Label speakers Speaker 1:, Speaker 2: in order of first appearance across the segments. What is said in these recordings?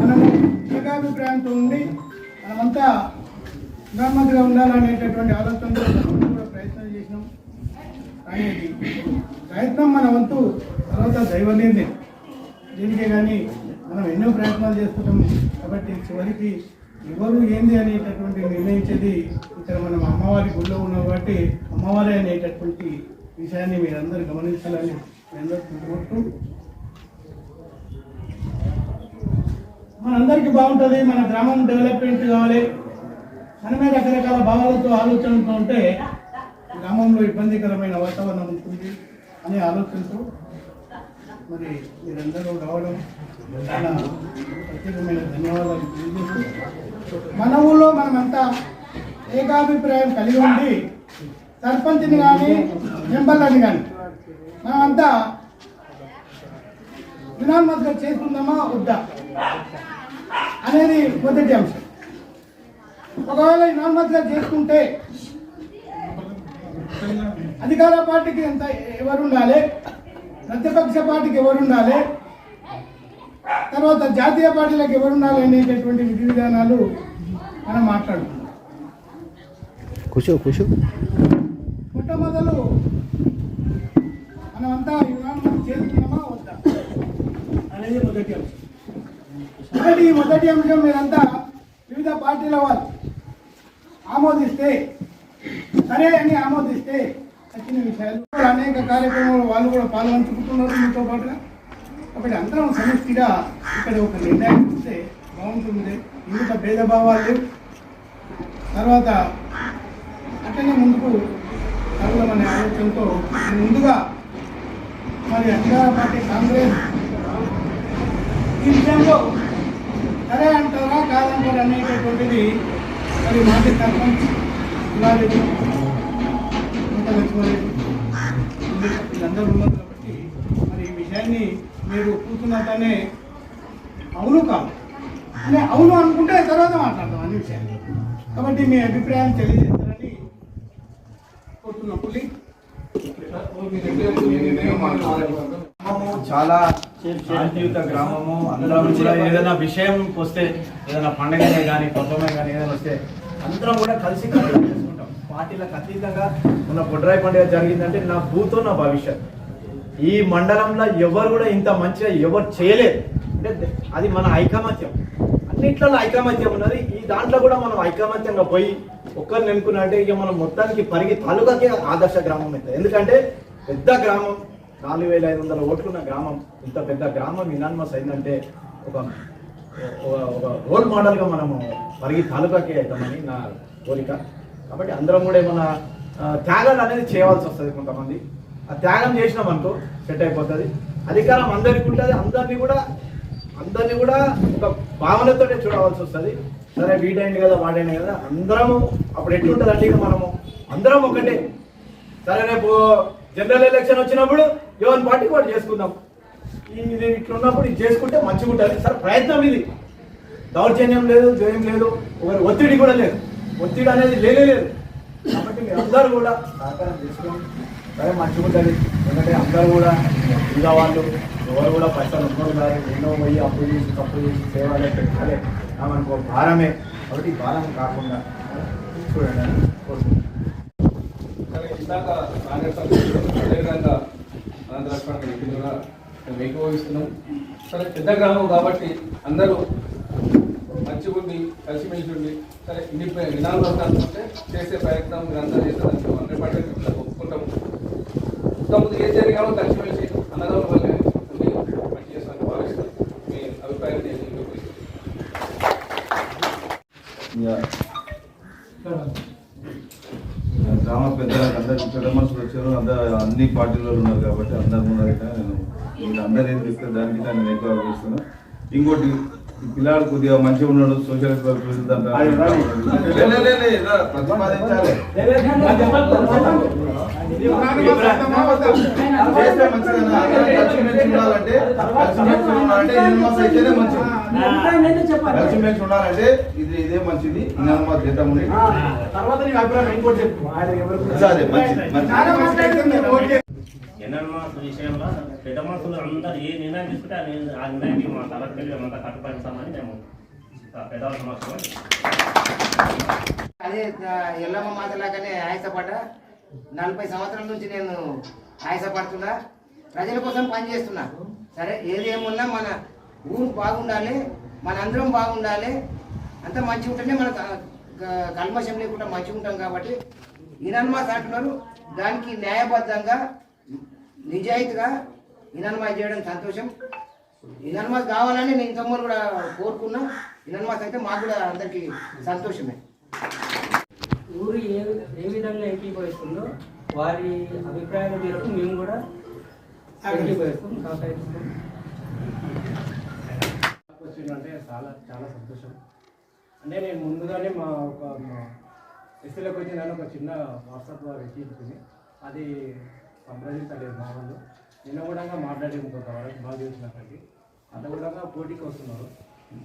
Speaker 1: మనము ఏకాభిప్రాయంతో ఉండి మనమంతా ప్రధానమంత్రిగా ఉండాలనేటటువంటి ఆలోచనతో కూడా ప్రయత్నం చేసినాం. కానీ ప్రయత్నం మన వంతు తర్వాత దైవ దీనికే కానీ మనం ఎన్నో ప్రయత్నాలు చేస్తున్నాం కాబట్టి చివరికి ఎవరు ఏంది అనేటటువంటి నిర్ణయించేది ఇక్కడ మనం అమ్మవారి గుళ్ళో ఉన్నాం కాబట్టి అమ్మవారి అనేటటువంటి విషయాన్ని మీరందరూ గమనించాలని మీ అందరూ మనందరికీ బాగుంటుంది మన గ్రామం డెవలప్మెంట్ కావాలి. మనమే రకరకాల భావాలతో ఆలోచనతో ఉంటే గ్రామంలో ఇబ్బందికరమైన వాతావరణం ఉంటుంది అనే ఆలోచనతో మరి మీరందరూ రావడం చాలా ప్రత్యేకమైన ధన్యవాదాలు తెలియజేస్తూ మన ఊళ్ళో మనమంతా ఏకాభిప్రాయం కలిగి ఉండి సర్పంచ్ని కానీ మెంబర్లని కానీ మనమంతా వినామత్గా చేసుకుందామా వద్దా? అనేది మొదటి అంశం. ఒకవేళ వినామత్గా చేసుకుంటే అధికార పార్టీకి ఎంత ఎవరు ఉండాలి ప్రతిపక్ష పార్టీకి ఎవరు ఉండాలి తర్వాత జాతీయ పార్టీలకు ఎవరు ఉండాలి అనేటటువంటి విధి విధానాలు మనం మాట్లాడుకుందాం.
Speaker 2: కూర్చో కూర్చో.
Speaker 1: మొట్టమొదలు మనమంతా విధానం చేసుకున్నామా వద్దా? అనేది మొదటి అంశం. మొదటి ఈ మొదటి అంశం మీరంతా వివిధ పార్టీల వాళ్ళు ఆమోదిస్తే సరే అని ఆమోదిస్తే వచ్చిన విషయాలు. అనేక కార్యక్రమాలు వాళ్ళు కూడా పాల్గొంచుకుంటున్నారు మీతో పాటుగా. కాబట్టి అందరం సమిష్టిగా ఇక్కడ ఒక నిర్ణయం ఇస్తే బాగుంటుంది. ఇంత భేదభావాలు లేవు. తర్వాత అట్లనే ముందుకు సాగుదామనే ఆలోచనతో ముందుగా మరి అధికార పార్టీ కాంగ్రెస్ ఈ విషయంలో సరే అంటారా కాదంటారా అనేటటువంటిది మరి మాజీ సర్పంచ్ ఇవ్వాలి వీళ్ళందరూ ఉన్నారు కాబట్టి మరి ఈ విషయాన్ని మీరు కూర్చున్నట్టనే అవును కాదు. అని అవును అనుకుంటే తర్వాత మాట్లాడదాం అన్ని విషయాలు కాబట్టి మీ అభిప్రాయాన్ని తెలియజేస్తారని కోరుతున్నాం. పులి
Speaker 3: గ్రామము చాలా శాంతియుత గ్రామము. అందరం కూడా ఏదైనా విషయం వస్తే ఏదైనా పండగనే కానీ పబ్బమే కానీ ఏదైనా వస్తే అందరం కూడా కలిసి చేసుకుంటాం. పార్టీలకు అతీతంగా మన బొడ్రాయి పండుగ జరిగిందంటే నా భూతో నా భవిష్యత్. ఈ మండలంలో ఎవరు కూడా ఇంత మంచిగా ఎవరు చేయలేదు. అంటే అది మన ఐకమత్యం. అన్నిట్లో ఐకమత్యం ఉన్నది. ఈ దాంట్లో కూడా మనం ఐకమత్యంగా పోయి ఒక్కరిని ఎన్నుకున్నట్టే ఇక మనం మొత్తానికి పరిగి తాలూకాకే ఆదర్శ గ్రామం అవుతుంది ఎందుకంటే పెద్ద గ్రామం నాలుగు వేల ఐదు వందల ఓట్లున్న గ్రామం ఇంత పెద్ద గ్రామం ఇనాన్మస్ అయిందంటే ఒక ఒక- రోల్ మోడల్గా మనము పరిగి తాలూకాకే అవుతామని నా కోరిక. కాబట్టి అందరం కూడా ఏమన్నా త్యాగం త్యాగాలు అనేది చేయవలసి వస్తుంది కొంతమంది. ఆ త్యాగం చేసినాం అనుకో సెట్ అయిపోతుంది. అధికారం అందరికీ ఉంటుంది అందరినీ కూడా అందరినీ కూడా ఒక భావనతోనే చూడవలసి వస్తుంది. సరే వీడైంది కదా వాడైంది కదా అందరము అప్పుడు ఎట్లుంటుంది అంటే ఇక మనము అందరం ఒకటే. సరే రేపు జనరల్ ఎలక్షన్ వచ్చినప్పుడు ఎవరిని పార్టీకి వాడు చేసుకుందాం. ఇది ఇట్లున్నప్పుడు ఇది చేసుకుంటే మంచిగా ఉంటుంది. సరే ప్రయత్నం ఇది. దౌర్జన్యం లేదు జయం లేదు. ఒకరి ఒత్తిడి కూడా లేదు. ఒత్తిడి అనేది లేనే లేదు. కాబట్టి మీరు అందరూ కూడా సహకారం చేసుకోండి. సరే మంచిగా ఉంటుంది. ఎందుకంటే అందరూ కూడా ఇంకా వాళ్ళు ఎవరు కూడా పైసలు ఉన్నోరు కాదు ఎన్నో పోయి అప్పు చేసి తప్పు చేసి సేవలే పెట్టాలి మనకు భారమే. కాబట్టి భారం కాకుండా చూడండి. కోరుకుంటున్నాను
Speaker 4: ఇందాక కాంగ్రెస్ అదేవిధంగా అనంత లక్ష్మణ్ కూడా మేము ఏకీభవిస్తున్నాం సరే పెద్ద గ్రామం కాబట్టి అందరూ మంచిగా ఉండి కలిసిమెలిసి ఉండి సరే ఇన్ని విధానం వస్తానుకుంటే చేసే ప్రయత్నం మీరంతా చేస్తారు హండ్రెడ్ పర్సెంట్ ఒప్పుకుంటాం. ఇంతకుముందు ఏం జరిగామో కలిసిమెలిసి అన్నదమ్ముల వల్లే ఉండి మంచి చేస్తాను భావిస్తాం. మీ అభిప్రాయం నేను
Speaker 5: గ్రామ పెద్దలకు అందరికి పెద్ద మనుషులు వచ్చారు అందరు అన్ని పార్టీలలో ఉన్నారు కాబట్టి అందరు ఉన్నారట నేను మీరు అందరు ఏం చెప్తే దానికి నేను ఎక్కువ ఆలోచిస్తున్నా ఇంకోటి పిల్లాడు కొద్దిగా మంచిగా ఉన్నాడు సోషల్. ప్రతిపాదించాలి చేస్తే ఉండాలంటే కలిసిమెలిసి కలిసిమెలిసి ఉండాలంటే ఇది ఇదే మంచిది
Speaker 1: తర్వాత నీ అభిప్రాయం ఇంకోటి చెప్పు.
Speaker 5: అదే మంచిది
Speaker 6: విషయంలో పెద్ద మనుషులు అందరు ఏ నిర్ణయం తీసుకుంటే ఆ నిర్ణయం- ఆ నిర్ణయానికి మా తలపెట్టి మేమంతా కట్టుబడిస్తామని మేము పెద్దవాళ్ళ సమక్షంలో
Speaker 7: అదే ఎల్లమ్మ మాతలాగానే ఆయాసపడ్డా. నలభై సంవత్సరాల నుంచి నేను ఆయాసపడుతున్నా. ప్రజల కోసం పనిచేస్తున్నా సరే ఏదేమున్నా మన ఊరు బాగుండాలి మన అందరం బాగుండాలి. అంత మంచిగా ఉంటేనే మన క- క- కల్మషం లేకుండా మంచిగా ఉంటాం కాబట్టి ఇనన్మాస్ అంటున్నారు దానికి న్యాయబద్ధంగా నిజాయితీగా ఇనన్మాస్ చేయడం సంతోషం. ఇనన్మాస్ కావాలని నేను ఇంతకుముందు కూడా కోరుకున్నా ఇనన్మాస్ అయితే మాకు కూడా అందరికీ సంతోషమే.
Speaker 8: ఊరు ఏ ఏ విధంగా ఏకీభవిస్తుందో వారి అభిప్రాయాల మేరకు మేము కూడా ఏకీభవిస్తాం సహకరిస్తాం.
Speaker 9: చాలా చాలా సంతోషం. అంటే నేను ముందుగానే మా ఒక మా ఎస్సీలోకి వచ్చిందని ఒక చిన్న వాట్సాప్ ఎక్కించుకుని అది సంప్రదించలేదు మా వాళ్ళు. నిన్న కూడా మాట్లాడి ఇంకొక వాళ్ళకి బాగా తెలిసినప్పటికీ అంత కూడా పోటీకి వస్తున్నారు.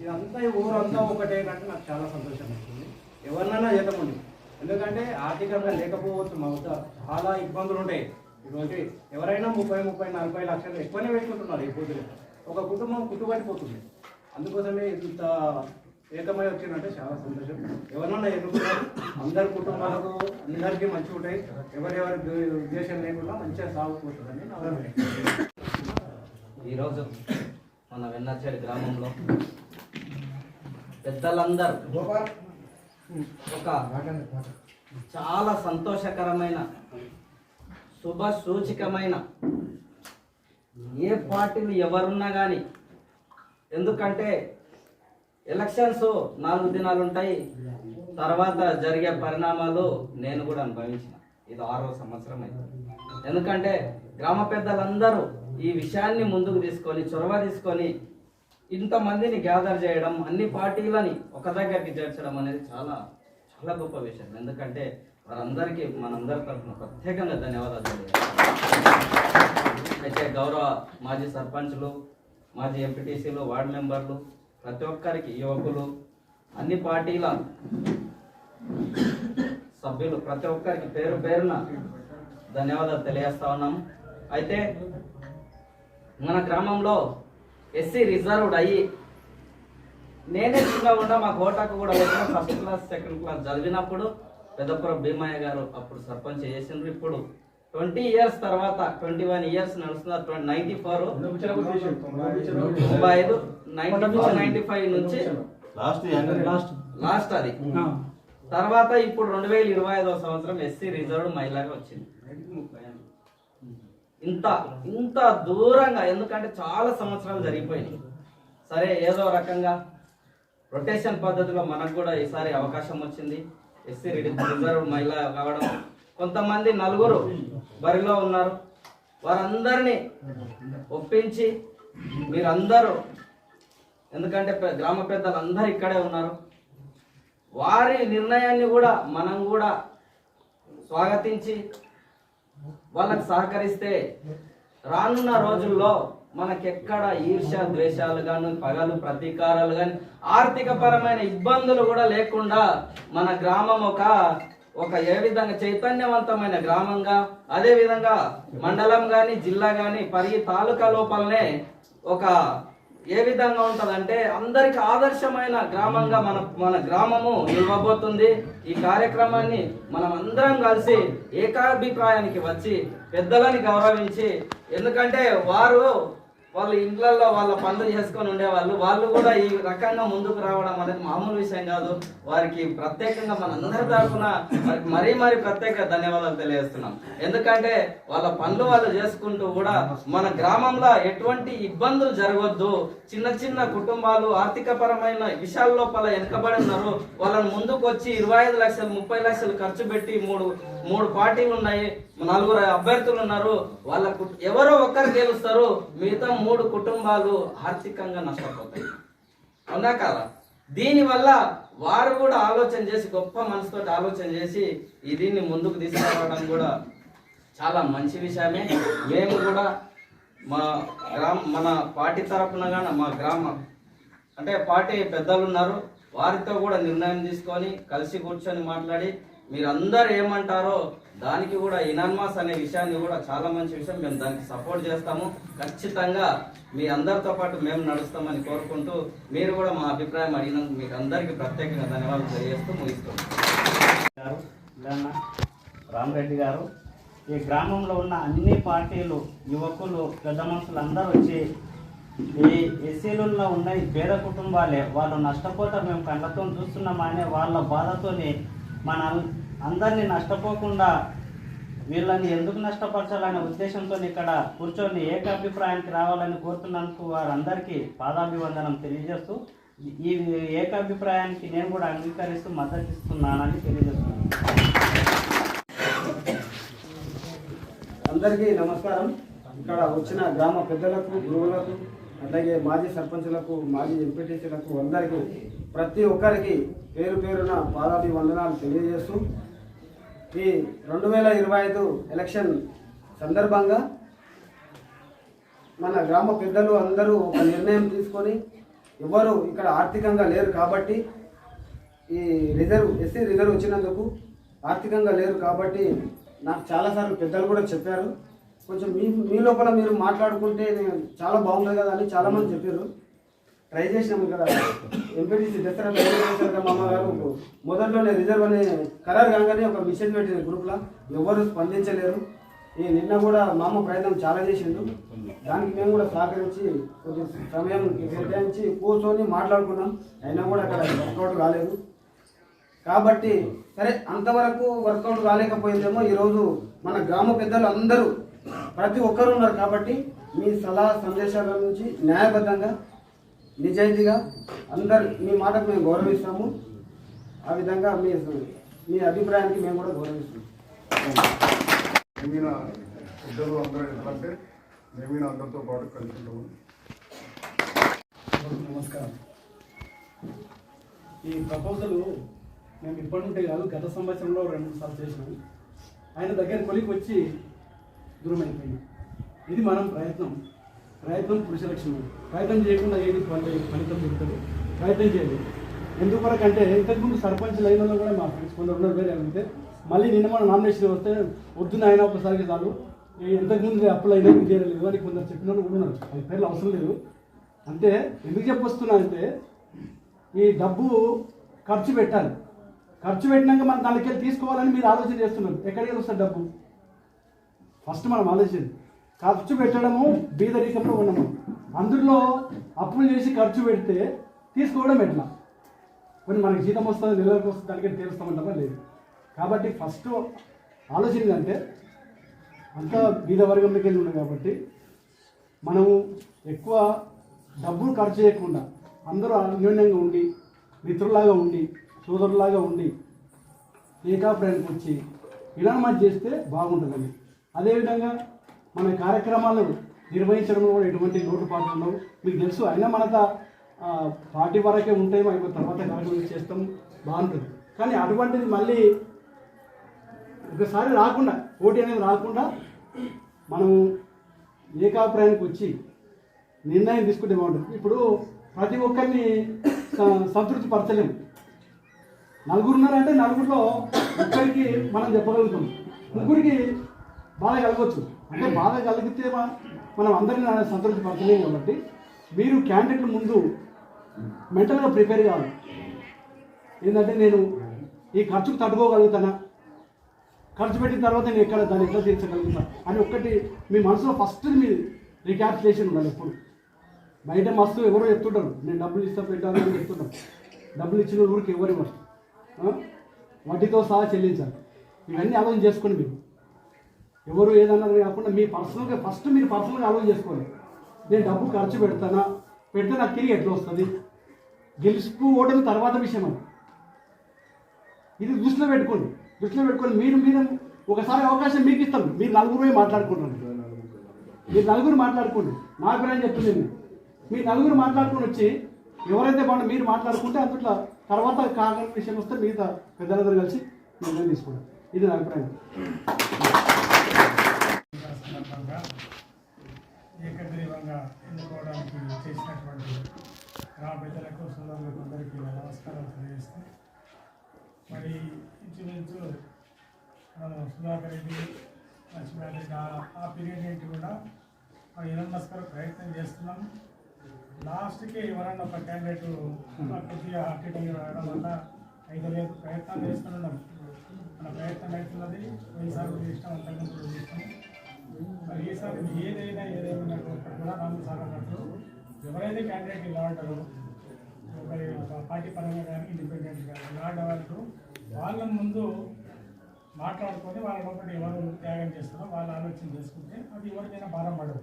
Speaker 9: ఇదంతా ఊరంతా ఒకటే అంటే నాకు చాలా సంతోషం అవుతుంది ఎవరినైనా చేద్దామండి. ఎందుకంటే ఆర్థికంగా లేకపోవచ్చు మా వద్ద చాలా ఇబ్బందులు ఉంటాయి. ఈరోజు ఎవరైనా ముప్పై ముప్పై నలభై లక్షలు ఎక్కువనే పెట్టుకుంటున్నారు ఈ పొద్దున ఒక కుటుంబం కుట్టుబడిపోతుంది. అందుకోసమే ఇంత ఏకమై వచ్చిందంటే చాలా సంతోషం. ఎవరన్నా ఎన్నుకున్నారు అందరి కుటుంబాలకు అందరికీ మంచిగా ఉంటాయి. ఎవరెవరి ఉద్దేశం లేకుండా మంచిగా సాగుకుంటుందని నా
Speaker 10: ఈరోజు మన వెన్నచ్చేడి గ్రామంలో పెద్దలందరూ ఒక చాలా సంతోషకరమైన శుభ సూచికమైన ఏ పార్టీలు ఎవరున్నా కానీ ఎందుకంటే ఎలక్షన్స్ నాలుగు దినాలు ఉంటాయి. తర్వాత జరిగే పరిణామాలు నేను కూడా అనుభవించిన. ఇది ఆరో సంవత్సరం అయింది ఎందుకంటే గ్రామ పెద్దలందరూ ఈ విషయాన్ని ముందుకు తీసుకొని చొరవ తీసుకొని ఇంతమందిని గ్యాదర్ చేయడం అన్ని పార్టీలని ఒక దగ్గరికి చేర్చడం అనేది చాలా చాలా గొప్ప విషయం. ఎందుకంటే వారందరికీ మనందరి తరఫున ప్రత్యేకంగా ధన్యవాదాలు అయితే గౌరవ మాజీ సర్పంచ్లు మాజీ ఎంపీటీసీలు వార్డు మెంబర్లు ప్రతి ఒక్కరికి యువకులు అన్ని పార్టీల సభ్యులు ప్రతి ఒక్కరికి పేరు పేరున ధన్యవాదాలు తెలియజేస్తా ఉన్నాం. అయితే మన గ్రామంలో ఎస్సీ రిజర్వ్డ్ అయ్యి నేనే చిన్న ఉండా మా కోటాకు కూడా వచ్చిన ఫస్ట్ క్లాస్ సెకండ్ క్లాస్ చదివినప్పుడు పెద్దపురం భీమయ్య గారు అప్పుడు సర్పంచ్ చేసిండ్రు. ఇప్పుడు ట్వంటీ ఇయర్స్ తర్వాత ట్వంటీ వన్ ఇయర్స్ నడుస్తున్నారు నైన్టీ ఫోర్ తొంభై ఐదు నైన్టీ ఫోర్ నైన్టీ ఫైవ్ నుంచి
Speaker 5: లాస్ట్
Speaker 10: లాస్ట్. అది. తర్వాత ఇప్పుడు రెండు వేల ఇరవై ఐదో సంవత్సరం ఎస్సీ రిజర్వ్డ్ మహిళగా వచ్చింది. ఇంత ఇంత దూరంగా ఎందుకంటే చాలా సంవత్సరాలు జరిగిపోయినాయి సరే ఏదో రకంగా రొటేషన్ పద్ధతిలో మనకు కూడా ఈసారి అవకాశం వచ్చింది. ఎస్సీ రిజర్వ్ మహిళ కావడం కొంతమంది నలుగురు బరిలో ఉన్నారు. వారందరినీ ఒప్పించి మీరందరూ ఎందుకంటే గ్రామ పెద్దలు అందరూ ఇక్కడే ఉన్నారు. వారి నిర్ణయాన్ని కూడా మనం కూడా స్వాగతించి వాళ్ళకు సహకరిస్తే రానున్న రోజుల్లో మనకెక్కడ ఈర్ష్య ద్వేషాలు కానీ పగలు ప్రతీకారాలు కానీ ఆర్థిక పరమైన ఇబ్బందులు కూడా లేకుండా మన గ్రామం ఒక ఒక ఏ విధంగా చైతన్యవంతమైన గ్రామంగా అదే విధంగా మండలం కానీ జిల్లా కానీ పరి తాలూకా లోపలనే ఒక ఏ విధంగా ఉంటదంటే అందరికి ఆదర్శమైన గ్రామంగా మన మన గ్రామము నిలవబోతుంది. ఈ కార్యక్రమాన్ని మనం అందరం కలిసి ఏకాభిప్రాయానికి వచ్చి పెద్దలని గౌరవించి ఎందుకంటే వారు వాళ్ళ ఇండ్లలో వాళ్ళ పనులు చేసుకొని ఉండేవాళ్ళు. వాళ్ళు కూడా ఈ రకంగా ముందుకు రావడం అనేది మామూలు విషయం కాదు. వారికి ప్రత్యేకంగా మన అందరి తరఫున వారికి మరీ మరీ ప్రత్యేక ధన్యవాదాలు తెలియజేస్తున్నాం. ఎందుకంటే వాళ్ళ పనులు వాళ్ళు చేసుకుంటూ కూడా మన గ్రామంలో ఎటువంటి ఇబ్బందులు జరగవద్దు చిన్న చిన్న కుటుంబాలు ఆర్థిక పరమైన విషయాల లోపల వెనుకబడి ఉన్నారు. వాళ్ళని ముందుకు వచ్చి ఇరవై ఐదు లక్షలు ముప్పై లక్షలు ఖర్చు పెట్టి మూడు మూడు పార్టీలు ఉన్నాయి. నలుగురు అభ్యర్థులు ఉన్నారు. వాళ్ళకు ఎవరో ఒక్కరు గెలుస్తారు. మిగతా మూడు కుటుంబాలు ఆర్థికంగా నష్టపోతాయి. అవునా కదా? దీనివల్ల వారు కూడా ఆలోచన చేసి గొప్ప మనసుతో ఆలోచన చేసి దీన్ని ముందుకు తీసుకురావడం కూడా చాలా మంచి విషయమే. మేము కూడా మా గ్రామ మన పార్టీ తరఫున కానీ మా గ్రామ అంటే పార్టీ పెద్దలు ఉన్నారు. వారితో కూడా నిర్ణయం తీసుకొని కలిసి కూర్చొని మాట్లాడి మీరందరూ ఏమంటారో దానికి కూడా ఇనాన్మాస్ అనే విషయాన్ని కూడా చాలా మంచి విషయం. మేము దానికి సపోర్ట్ చేస్తాము. ఖచ్చితంగా మీ అందరితో పాటు మేము నడుస్తామని కోరుకుంటూ మీరు కూడా మా అభిప్రాయం అడిగినందుకు మీకు అందరికీ ప్రత్యేకంగా ధన్యవాదాలు తెలియజేస్తూ ముగిస్తున్నాం.
Speaker 11: గారు రామరెడ్డి గారు ఈ గ్రామంలో ఉన్న అన్ని పార్టీలు యువకులు పెద్ద మనుషులు అందరూ వచ్చి ఈ ఎస్సీలలో ఉన్న ఈ పేద కుటుంబాలే వాళ్ళు నష్టపోతారు మేము కళ్ళతో చూస్తున్నామా అనే వాళ్ళ బాధతోనే మన అందరినీ నష్టపోకుండా వీళ్ళని ఎందుకు నష్టపరచాలనే ఉద్దేశంతో ఇక్కడ కూర్చొని ఏకాభిప్రాయానికి రావాలని కోరుతున్నందుకు వారందరికీ పాదాభివందనం తెలియజేస్తూ ఈ ఏకాభిప్రాయానికి నేను కూడా అంగీకరిస్తూ మద్దతు ఇస్తున్నానని తెలియజేస్తున్నాను.
Speaker 9: అందరికీ నమస్కారం. ఇక్కడ వచ్చిన గ్రామ పెద్దలకు గురువులకు అలాగే మాజీ సర్పంచులకు మాజీ ఎంపీటీసీలకు అందరికీ ప్రతి ఒక్కరికి పేరు పేరున పాదాభి వందనాలు తెలియజేస్తూ ఈ రెండు వేల ఇరవై ఐదు ఎలక్షన్ సందర్భంగా మన గ్రామ పెద్దలు అందరూ ఒక నిర్ణయం తీసుకొని ఎవరు ఇక్కడ ఆర్థికంగా లేరు కాబట్టి ఈ రిజర్వ్ ఎస్సీ రిజర్వ్ వచ్చినందుకు ఆర్థికంగా లేరు కాబట్టి నాకు చాలాసార్లు పెద్దలు కూడా చెప్పారు. కొంచెం మీ మీ లోపల మీరు మాట్లాడుకుంటే చాలా బాగుంటుంది కదా అని చాలామంది చెప్పారు. ట్రై చేసినాము కదా. ఎంపీటీసీ దసరా వెంకటేశ్వర మొదట్లోనే రిజర్వ్ అనే ఖరారు కాగానే ఒక మిషన్ పెట్టిన గ్రూప్లో ఎవరు స్పందించలేరు. ఈ నిన్న కూడా మా అమ్మ ప్రయత్నం చాలా చేసిండు. దానికి మేము కూడా సహకరించి కొంచెం సమయం కేటాయించి కూర్చొని మాట్లాడుకున్నాం. అయినా కూడా అక్కడ వర్కౌట్ కాలేదు. కాబట్టి సరే అంతవరకు వర్కౌట్ కాలేకపోయిందేమో ఈరోజు మన గ్రామ పెద్దలు అందరూ ప్రతి ఒక్కరు ఉన్నారు కాబట్టి మీ సలహా సందేశాల నుంచి న్యాయబద్ధంగా నిజాయితీగా అందరు మీ మాటకు మేము గౌరవిస్తాము. ఆ విధంగా మీ మీ అభిప్రాయానికి మేము కూడా గౌరవిస్తాము.
Speaker 12: మేమీన పెద్దలు అందరూ మేమీన అందరితో పాటు కలిసి ఉంటాము.
Speaker 13: నమస్కారం. ఈ ప్రపోజల్ మేము ఇప్పటి నుండి కాదు గత సంవత్సరంలో రెండు మూడు సార్లు చేసినాం. ఆయన దగ్గర కొలికి వచ్చి దూరం అయిపోయింది ఇది మనం ప్రయత్నం. ప్రయత్నం పురుషలక్షణం ప్రయత్నం చేయకుండా ఏది ఫలితం దొరుకుతుంది? ప్రయత్నం చేయాలి ఎందుకొరకంటే ఇంతకుముందు సర్పంచ్ లైన్లో కూడా మా ఫ్రెండ్స్ కొందరు ఉన్నారు. వేరే అడిగితే మళ్ళీ నిన్న మన నామినేషన్ వస్తే వద్దు నాయన ఒకసారి చాలు. ఈ ఇంతకుముందు అప్లై అయినా చేయలేదు. అని కొందరు చెప్పిన వాళ్ళు కూడా ఉన్నారు. అది పేర్లు అవసరం లేదు. అంటే ఎందుకు చెప్పొస్తున్నా అంటే ఈ డబ్బు ఖర్చు పెట్టాలి. ఖర్చు పెట్టినాక మనం దానికి వెళ్ళి తీసుకోవాలని మీరు ఆలోచన చేస్తున్నారు. ఎక్కడికి వెళ్ళి డబ్బు? ఫస్ట్ మనం ఆలోచించింది. ఖర్చు పెట్టడము బీదరికంలో ఉన్నాము అందులో అప్పులు చేసి ఖర్చు పెడితే తీసుకోవడం ఎట్లా? కొన్ని మనకి జీతం వస్తుంది నెలలకు వస్తుంది దానికి తీరుస్తామంటామా? లేదు. కాబట్టి ఫస్ట్ ఆలోచన అంటే అంతా బీద వర్గంలోకి వెళ్ళి ఉన్నాం కాబట్టి మనము ఎక్కువ డబ్బులు ఖర్చు చేయకుండా అందరూ అన్యోన్యంగా ఉండి మిత్రులాగా ఉండి సోదరులాగా ఉండి ఏకాభిప్రాయానికి వచ్చి విరామం చేస్తే బాగుంటుందని. అదేవిధంగా మన కార్యక్రమాలు నిర్వహించడంలో కూడా ఎటువంటి లోటుపాట్లు ఉండవు. మీకు తెలుసు అయినా మనత పార్టీ వరకే ఉంటే మనం తర్వాత కార్యక్రమం చేస్తాం బాగుంటుంది. కానీ అటువంటిది మళ్ళీ ఒకసారి రాకుండా పోటీ అనేది రాకుండా మనం ఏకాభిప్రాయానికి వచ్చి నిర్ణయం తీసుకుంటే బాగుంటుంది. ఇప్పుడు ప్రతి ఒక్కరిని సంతృప్తి పరచలేము నలుగురున్నారంటే నలుగురిలో ఒక్కరికి మనం చెప్పగలుగుతాం. ముగ్గురికి బాధ కలగవచ్చు అంటే బాధ కలిగితే మనం అందరిని సంతృప్తి కాబట్టి మీరు క్యాండిడేట్ల ముందు మెంటల్గా ప్రిపేర్ కావాలి. ఏంటంటే నేను ఈ ఖర్చుకు తట్టుకోగలుగుతానా? ఖర్చు పెట్టిన తర్వాత నేను ఎక్కడ దాన్ని ఎట్లా తీర్చగలుగుతా? అని ఒక్కటి మీ మనసులో ఫస్ట్ మీ రికాల్కులేషన్ ఉండాలి ఎప్పుడు. బయట మస్తు ఎవరో చెప్తుంటారు నేను డబ్బులు ఇస్తా పెట్టాను అని చెప్తుంటారు. డబ్బులు ఇచ్చిన ఊరికి ఎవరు ఇవ్వరు. వడ్డీతో సహా చెల్లించాలి. ఇవన్నీ ఆలోచన చేసుకోండి మీరు. ఎవరు ఏదన్నది కాకుండా మీ పర్సనల్గా ఫస్ట్ మీరు పర్సనల్గా ఆలోచన చేసుకోండి. నేను డబ్బు ఖర్చు పెడతానా? పెడితే నాకు తిరిగి ఎట్లా వస్తుంది? గెలుపు ఓటమి తర్వాత విషయం అది ఇది దృష్టిలో పెట్టుకోండి. దృష్టిలో పెట్టుకొని మీరు మీరు ఒకసారి అవకాశం మీకు ఇస్తాం మీరు నలుగురు మాట్లాడుకుంటారు. మీరు నలుగురు మాట్లాడుకోండి. నా అభిప్రాయం చెప్తుంది నేను. మీ నలుగురు మాట్లాడుకుని వచ్చి ఎవరైతే బాగుంటే మీరు మాట్లాడుకుంటే అందుట్లో తర్వాత కాగల విషయం వస్తే మిగతా పెద్దలందరూ కలిసి నిర్ణయం తీసుకోండి. ఇది నా అభిప్రాయం. ఏకగ్రీవంగా ఎన్నుకోవడానికి చేసినటువంటి నా పెద్దలకు సోదరులకు అందరికీ నా నమస్కారం తెలియజేస్తూ
Speaker 14: మరి ఇంచుమించు మనం సుధాకర్ రెడ్డి లక్ష్మీ ఆ పీరియడ్ ఏంటి కూడా మనం ఎనమస్కర ప్రయత్నం చేస్తున్నాం. లాస్ట్కి ఎవరన్నా ఒక క్యాండిడేట్ కొద్దిగా అటు రావడం వల్ల ఐదు ప్రయత్నం చేస్తున్నాం మన ప్రయత్నం అవుతున్నది. ఈసారి ఇష్టం అంతకుముందు మరి ఈసారి ఏదైనా ఏదైనా కూడా నాలుగు సార్ అన్నట్టు ఎవరైతే క్యాండిడేట్ నిలబడ్డారో ఒకరి పార్టీ పరంగా కానీ ఇండిపెండెంట్ కానీ నిలబడ్డ వాళ్ళ ముందు మాట్లాడుకొని వాళ్ళ లోపల ఎవరు త్యాగం చేస్తారో వాళ్ళు ఆలోచన చేసుకుంటే అది ఎవరికైనా భారం పడదు.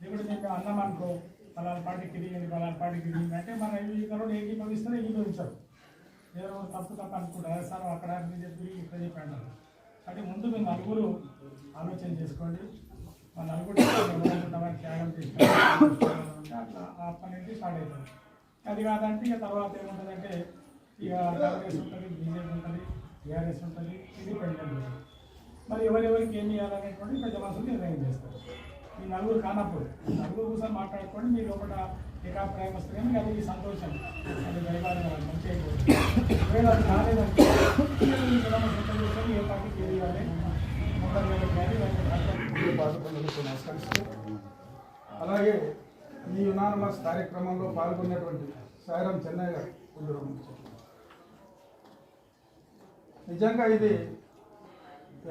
Speaker 14: ఇప్పుడు మేము అన్నాం అనుకో పలానా పార్టీకి తిరిగింది పలానా పార్టీకి తిరిగింది అంటే మన ఈ కరోనా ఏకీభవిస్తేనే ఏకీభవించారు. ఏదో తప్పు తప్పు అనుకుంటారు సార్ అక్కడ అని చెప్పి ఇక్కడ చెప్పి అంటే ముందు మీరు నలుగురు ఆలోచన చేసుకోండి. మా నలుగురు త్యాగం చేసుకోవాలి అట్లా ఆ పని అనేది స్టార్ట్ అవుతుంది. అది కాదంటే ఇక తర్వాత ఏముంటుందంటే ఇక కాంగ్రెస్ ఉంటుంది బీజేపీ ఉంటుంది టీఆర్ఎస్ ఉంటుంది ఇది ఉంటుంది మరి ఎవరెవరికి ఏం చేయాలనేటువంటి పెద్ద మనసులు నిర్ణయం చేస్తారు. మీ నలుగురు కానప్పుడు నలుగురు కోసం మాట్లాడుకోండి మీరు ఒకట ఏకాభిప్రాయం వస్తే కానీ అది సంతోషం. అది దైవాన్ని మంచి ఒకవేళ అది రాలేదంటే ఏ పార్టీకి
Speaker 12: నమస్కరిస్తూ అలాగే ఈ యునానమస్ కార్యక్రమంలో పాల్గొన్నటువంటి సాయిరాం చెన్నయ్య గారు నిజంగా ఇది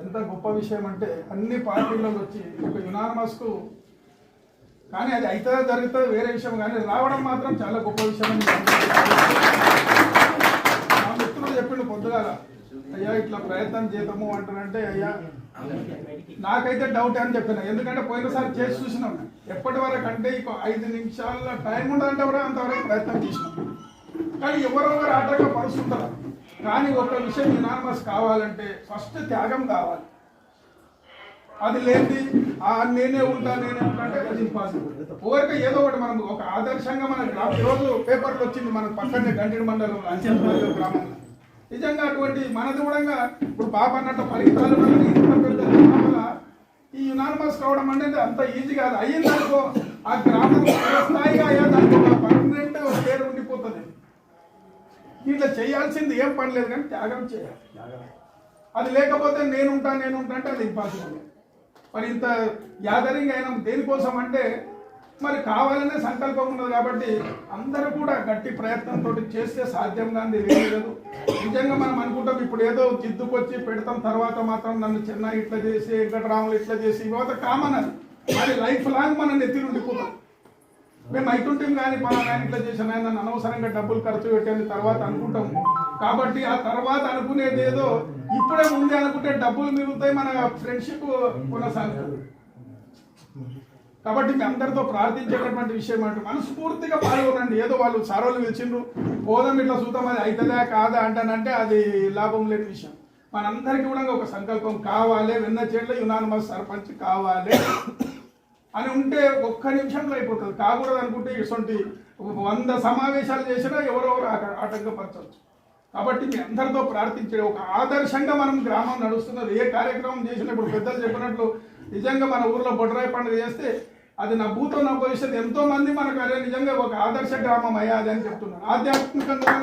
Speaker 12: ఎంత గొప్ప విషయం అంటే అన్ని పార్టీలలో వచ్చి ఒక యునానమస్కు కానీ అది అయితే జరుగుతుంది వేరే విషయం కానీ రావడం మాత్రం చాలా గొప్ప విషయం అని మా మిత్రుడు చెప్పిండు పొద్దుగాల అయ్యా ఇట్లా ప్రయత్నం చేద్దాము అంటారంటే అయ్యా నాకైతే డౌట్ అని చెప్పిన. ఎందుకంటే పోయినసారి చేసి చూసినాం. ఎప్పటి వరకు అంటే ఇక ఐదు నిమిషాల టైం ఉండదంటే కూడా అంతవరకు ప్రయత్నం చేసినాం. కానీ ఎవరెవరు ఆటగా పరుస్తుంటారు కానీ ఒక విషయం యునానమస్ కావాలంటే ఫస్ట్ త్యాగం కావాలి. అది లేనిది నేనే ఉంటా నేనే ఉంటా అంటే అది ఇంపాసిబుల్ ఊరికే ఏదో ఒకటి మనం ఒక ఆదర్శంగా మన గ్రామం ఈరోజు పేపర్లు వచ్చింది మన పక్కనే గంటి మండలం అంచెల గ్రామంలో నిజంగా అటువంటి మనది కూడా ఇప్పుడు పాప అన్నట్టు ఫలితాలు ఈ యునానిమస్ కావడం అనేది అంత ఈజీ కాదు. అయ్యిందనుకో ఆ గ్రామం స్థాయిగా అయ్యేదానికి ఒక పర్మనెంట్ పేరు ఉండిపోతుంది. ఇట్లా చేయాల్సింది ఏం పని లేదు కానీ త్యాగం చేయాలి. అది లేకపోతే నేను నేనుంటా నేను ఉంటా అంటే అది ఇంపాసిబుల్ మరి ఇంత గ్యాదరింగ్ అయినా దేనికోసం అంటే మరి కావాలనే సంకల్పం ఉన్నది కాబట్టి అందరూ కూడా గట్టి ప్రయత్నంతో చేస్తే సాధ్యం కాని లేదు. నిజంగా మనం అనుకుంటాం ఇప్పుడు ఏదో జిద్దుకొచ్చి పెడతాం తర్వాత మాత్రం నన్ను చిన్న ఇట్లా చేసి వెంకటరాములు ఇట్లా చేసి ఇవత కామన్ అది. అది లైఫ్ లాంగ్ మనం నెత్తి ఉండిపోతాం మేము అయితుంటాం కానీ పలానా ఇట్లా చేసిన ఆయన నన్ను అనవసరంగా డబ్బులు ఖర్చు పెట్టాను తర్వాత అనుకుంటాం. కాబట్టి ఆ తర్వాత అనుకునేది ఏదో ఇప్పుడే ముందే అనుకుంటే డబ్బులు మిగులుతాయి మన ఫ్రెండ్షిప్ కొనసాగుతుంది. కాబట్టి మీ అందరితో ప్రార్థించేటటువంటి విషయం అంటే మనస్ఫూర్తిగా పాల్గొనండి. ఏదో వాళ్ళు సారోలు పిలిచిండ్రు పోదాం ఇట్లా చూద్దాం అది అవుతుందా కాదా అంటానంటే అది లాభం లేని విషయం. మనందరికీ కూడా ఒక సంకల్పం కావాలి వెన్న చేట్ల యునానిమస్ సర్పంచ్ కావాలి అని ఉంటే ఒక్క నిమిషంలో అయిపోతుంది. కాకూడదు అనుకుంటే ఇటువంటి వంద సమావేశాలు చేసినా ఎవరెవరు ఆటంకపరచవచ్చు. కాబట్టి మీ అందరితో ప్రార్థించే ఒక ఆదర్శంగా మనం గ్రామం నడుస్తున్నది. ఏ కార్యక్రమం చేసినప్పుడు పెద్దలు చెప్పినట్లు నిజంగా మన ఊర్లో బొడ్రాయి పండుగ చేస్తే అది నా భూతో నా భవిష్యత్తు. ఎంతో మంది మనకు అదే నిజంగా ఒక ఆదర్శ గ్రామం అయ్యాది అని చెప్తున్నాను ఆధ్యాత్మికంగా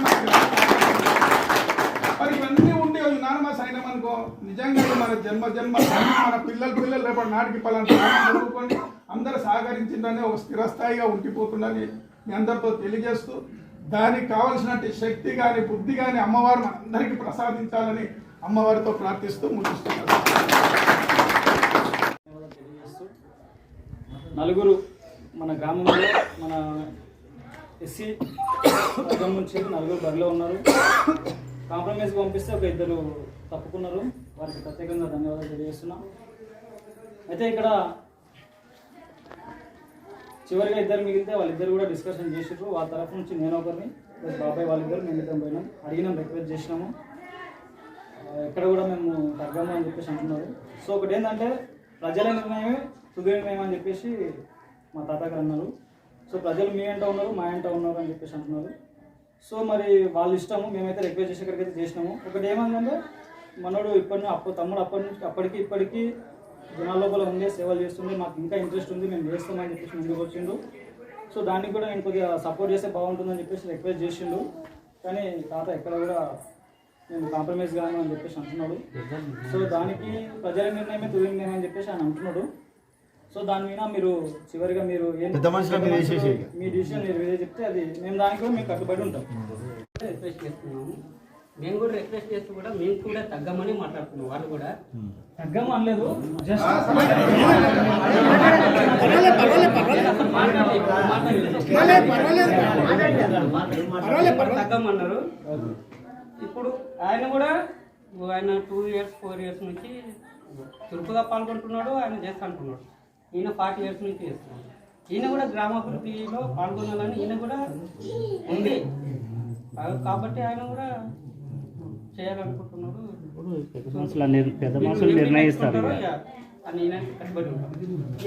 Speaker 12: మరి ఇవన్నీ ఉండి నానమాస అయినామనుకో నిజంగా మన జన్మ జన్మ మన పిల్లల పిల్లలు రేపటి నాటికి పలానా చదువుకొని అందరూ సహకరించిందని ఒక స్థిరస్థాయిగా ఉండిపోతుందని మీ అందరితో తెలియజేస్తూ దానికి కావలసినటువంటి శక్తి కానీ బుద్ధి కానీ అమ్మవారిని అందరికీ ప్రసాదించాలని అమ్మవారితో ప్రార్థిస్తూ ముగిస్తున్నారు
Speaker 15: తెలియజేస్తూ నలుగురు మన గ్రామంలో మన ఎస్సీ వర్గం నుంచి నలుగురు బరిలో ఉన్నారు. కాంప్రమైజ్ పంపిస్తే ఒక ఇద్దరు తప్పుకున్నారు. వారికి ప్రత్యేకంగా ధన్యవాదాలు తెలియజేస్తున్నాం. అయితే ఇక్కడ చివరిగా ఇద్దరు మిగిలితే వాళ్ళిద్దరు కూడా డిస్కషన్ చేసారు వాళ్ళ తరఫు నుంచి నేను ఒకరిని ప్లస్ బాబాయ్ వాళ్ళిద్దరు మేము ఇద్దరం పోయినాం. అడిగినాం రిక్వెస్ట్ చేసినాము. ఎక్కడ కూడా మేము తగ్గము అని చెప్పేసి అంటున్నారు. సో ఒకటి ఏంటంటే ప్రజల నిర్ణయమే తుది నిర్ణయం అని చెప్పేసి మా తాతగారు అన్నారు. సో ప్రజలు మీ ఎంట ఉన్నారు మా ఎంట ఉన్నారు అని చెప్పేసి అంటున్నారు. సో మరి వాళ్ళు ఇష్టము మేమైతే రిక్వెస్ట్ చేసి ఇక్కడికైతే చేసినాము. ఒకటి ఏమందంటే మనోడు ఇప్పటి అప్పు తమ్ముడు అప్పటి నుంచి అప్పటికి ఇప్పటికీ జనాల లోపల ఉండే సేవలు చేస్తుండే మాకు ఇంకా ఇంట్రెస్ట్ ఉంది మేము చేస్తామని చెప్పేసి ముందుకు వచ్చిండు. సో దానికి కూడా నేను కొద్దిగా సపోర్ట్ చేస్తే బాగుంటుందని చెప్పేసి రిక్వెస్ట్ చేసిండు. కానీ తాత ఎక్కడ కూడా నేను కాంప్రమైజ్ గాను అని చెప్పేసి అంటున్నాడు. సో దానికి ప్రజల నిర్ణయమే తుది నిర్ణయం అని చెప్పేసి ఆయన అంటున్నాడు. సో దాని మీద మీరు చివరిగా మీరు. మీ డిసిషన్ మీరు చెప్తే అది మేము దానికి కూడా మీకు కట్టుబడి ఉంటాం.
Speaker 8: రిక్వెస్ట్ చేస్తున్నాము. మేము కూడా రిక్వెస్ట్ చేస్తూ కూడా మేము కూడా తగ్గమని మాట్లాడుతున్నాం. వాళ్ళు కూడా
Speaker 15: తగ్గం అనలేదు జస్ట్
Speaker 8: తగ్గమన్నారు ఇప్పుడు ఆయన కూడా ఆయన టూ ఇయర్స్ ఫోర్ ఇయర్స్ నుంచి చురుకుగా పాల్గొంటున్నాడు ఆయన చేస్తా అంటున్నాడు. ఈయన ఫార్టీ ఇయర్స్ నుంచి చేస్తున్నాడు. ఈయన కూడా గ్రామాభివృద్ధిలో పాల్గొనాలని ఈయన కూడా ఉంది. కాబట్టి ఆయన కూడా చేయాలనుకుంటున్నారు
Speaker 11: పెద్ద మనుషులు పెద్ద మనుషులు నిర్ణయిస్తారు
Speaker 8: అని కట్టుబడి ఉంటాం